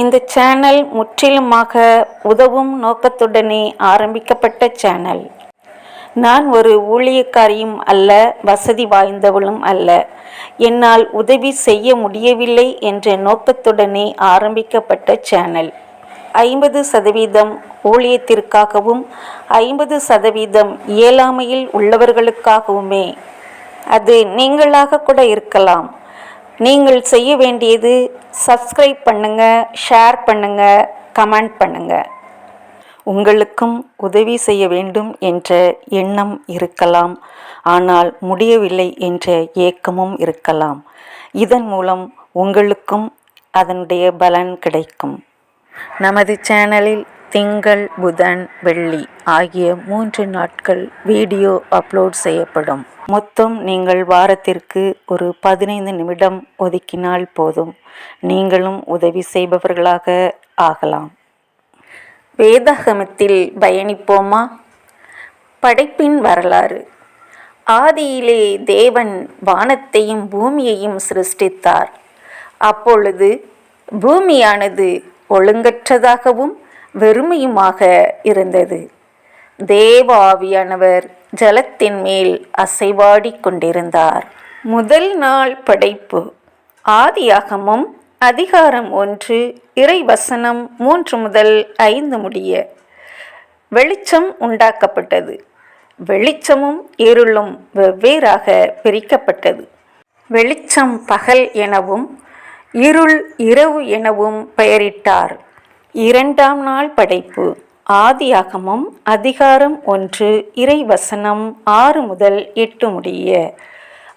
இந்த சேனல் முற்றிலுமாக உதவும் நோக்கத்துடனே ஆரம்பிக்கப்பட்ட சேனல். நான் ஒரு ஊழியக்காரியும் அல்ல வசதி வாய்ந்தவளும் அல்ல. என்னால் உதவி செய்ய முடியவில்லை என்ற நோக்கத்துடனே ஆரம்பிக்கப்பட்ட சேனல். ஐம்பது சதவீதம் ஊழியத்திற்காகவும் ஐம்பது சதவீதம் இயலாமையில் உள்ளவர்களுக்காகவுமே. அது நீங்களாக கூட இருக்கலாம். நீங்கள் செய்ய வேண்டியது சப்ஸ்கிரைப் பண்ணுங்க ஷேர் பண்ணுங்க கமெண்ட் பண்ணுங்க. உங்களுக்கும் உதவி செய்ய வேண்டும் என்ற எண்ணம் இருக்கலாம். ஆனால் முடியவில்லை என்ற ஏக்கமும் இருக்கலாம். இதன் மூலம் உங்களுக்கும் அதனுடைய பலன் கிடைக்கும். நமது சேனலில் திங்கள் புதன் வெள்ளி ஆகிய மூன்று நாட்கள் வீடியோ அப்லோட் செய்யப்படும். மொத்தம் நீங்கள் வாரத்திற்கு ஒரு பதினைந்து நிமிடம் ஒதுக்கினால் போதும். நீங்களும் உதவி செய்பவர்களாக ஆகலாம். வேதாகமத்தில் பயணிப்போமா? படைப்பின் வரலாறு. ஆதியிலே தேவன் வானத்தையும் பூமியையும் சிருஷ்டித்தார். அப்பொழுது பூமியானது ஒழுங்கற்றதாகவும் வெறுமையுமாக இருந்தது. தேவ ஆவியானவர் ஜலத்தின் மேல் அசைவாடி கொண்டிருந்தார். முதல் நாள் படைப்பு. ஆதியாகமும் அதிகாரம் ஒன்று இறைவசனம் மூன்று முதல் ஐந்து முடிய வெளிச்சம் உண்டாக்கப்பட்டது. வெளிச்சமும் இருளும் வெவ்வேறாக பிரிக்கப்பட்டது. வெளிச்சம் பகல் எனவும் இருள் இரவு எனவும் பெயரிட்டார். இரண்டாம் நாள் படைப்பு. ஆதியாகமம் அதிகாரம் ஒன்று இறைவசனம் ஆறு முதல் எட்டு முடிய.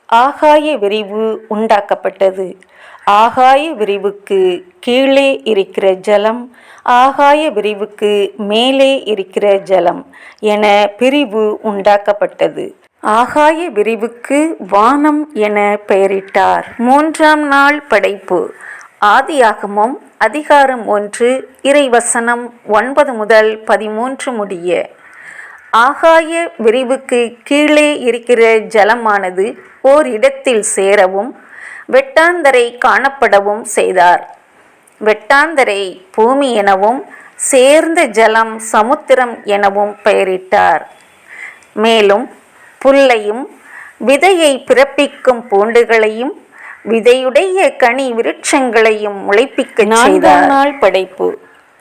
ஆகாய விரிவு உண்டாக்கப்பட்டது. ஆகாய விரிவுக்கு கீழே இருக்கிற ஜலம் ஆகாய விரிவுக்கு மேலே இருக்கிற ஜலம் என பிரிவு உண்டாக்கப்பட்டது. ஆகாய விரிவுக்கு வானம் என பெயரிட்டார். மூன்றாம் நாள் படைப்பு. ஆதியாகமும் அதிகாரம் ஒன்று இறைவசனம் ஒன்பது முதல் பதிமூன்று முடிய. ஆகாய விரிவுக்கு கீழே இருக்கிற ஜலமானது ஓர் இடத்தில் சேரவும் வெட்டாந்தரை காணப்படவும் செய்தார். வெட்டாந்தரை பூமி எனவும் சேர்ந்த ஜலம் சமுத்திரம் எனவும் பெயரிட்டார். மேலும் புல்லையும் விதையை பிறப்பிக்கும் பூண்டுகளையும் விதையுடைய கனி விருட்சங்களையும் முளைப்பிக்க நான்காம் நாள் படைப்பு.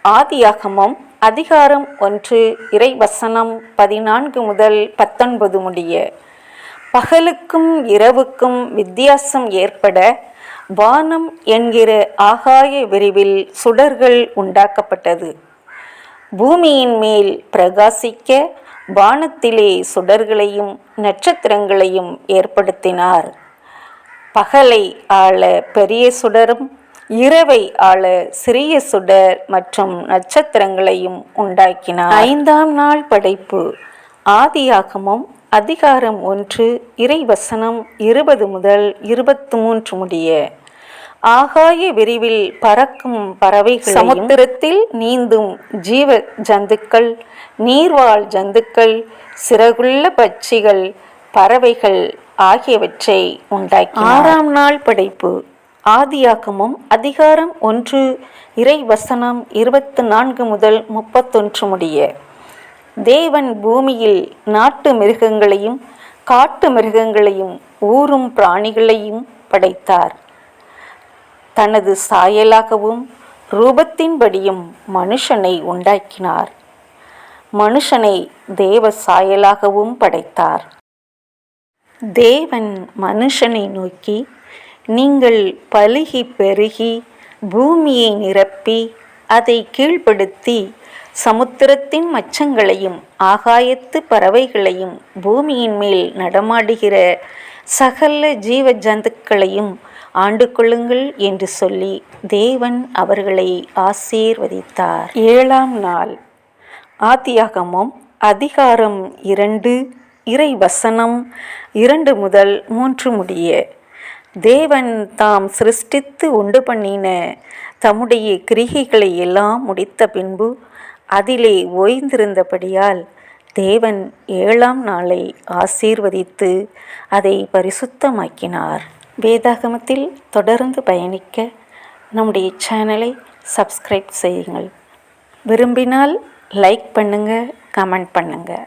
ஆதியாகமம் அதிகாரம் ஒன்று இறைவசனம் பதினான்கு முதல் பத்தொன்பது முடிய. பகலுக்கும் இரவுக்கும் வித்தியாசம் ஏற்பட வானம் என்கிற ஆகாய விரிவில் சுடர்கள் உண்டாக்கப்பட்டது. பூமியின் மேல் பிரகாசிக்க வானத்திலே சுடர்களையும் நட்சத்திரங்களையும் ஏற்படுத்தினார். பகலை ஆள பெரிய சுடரும் இரவை ஆள சிறிய சுடர் மற்றும் நட்சத்திரங்களையும் உண்டாக்கினார். ஐந்தாம் நாள் படைப்பு. ஆதியாகமும் அதிகாரம் ஒன்று இறைவசனம் இருபது முதல் இருபத்தி மூன்று முடிய. ஆகாய விரிவில் பறக்கும் பறவை சமுத்திரத்தில் நீந்தும் ஜீவ ஜந்துக்கள் நீர்வாழ் ஜந்துக்கள் சிறகுள்ள பட்சிகள் பறவைகள் ஆகியவற்றை உண்டாக்கி ஆறாம் நாள் படைப்பு. ஆதியாக்கமும் அதிகாரம் ஒன்று இறை வசனம் இருபத்து நான்கு முதல் முப்பத்தொன்று முடிய. தேவன் பூமியில் நாட்டு மிருகங்களையும் காட்டு மிருகங்களையும் ஊறும் பிராணிகளையும் படைத்தார். தனது சாயலாகவும் ரூபத்தின்படியும் மனுஷனை உண்டாக்கினார். மனுஷனை தேவ சாயலாகவும் படைத்தார். தேவன் மனுஷனை நோக்கி நீங்கள் பலுகி பெருகி பூமியை நிரப்பி அதை கீழ்ப்படுத்தி சமுத்திரத்தின் மச்சங்களையும் ஆகாயத்து பறவைகளையும் பூமியின் மேல் நடமாடுகிற சகல ஜீவ ஜந்துக்களையும் ஆண்டு கொள்ளுங்கள் என்று சொல்லி தேவன் அவர்களை ஆசீர்வதித்தார். ஏழாம் நாள் ஆத்தியாகமும் அதிகாரம் இரண்டு இறை வசனம் இரண்டு முதல் மூன்று முடிய. தேவன் தாம் சிருஷ்டித்து உண்டு பண்ணின தம்முடைய கிரிகைகளை எல்லாம் முடித்த பின்பு அதிலே ஓய்ந்திருந்தபடியால் தேவன் ஏழாம் நாளை ஆசீர்வதித்து அதை பரிசுத்தமாக்கினார். வேதாகமத்தில் தொடர்ந்து பயணிக்க நம்முடைய சேனலை சப்ஸ்கிரைப் செய்யுங்கள். விரும்பினால் லைக் பண்ணுங்கள் கமெண்ட் பண்ணுங்கள்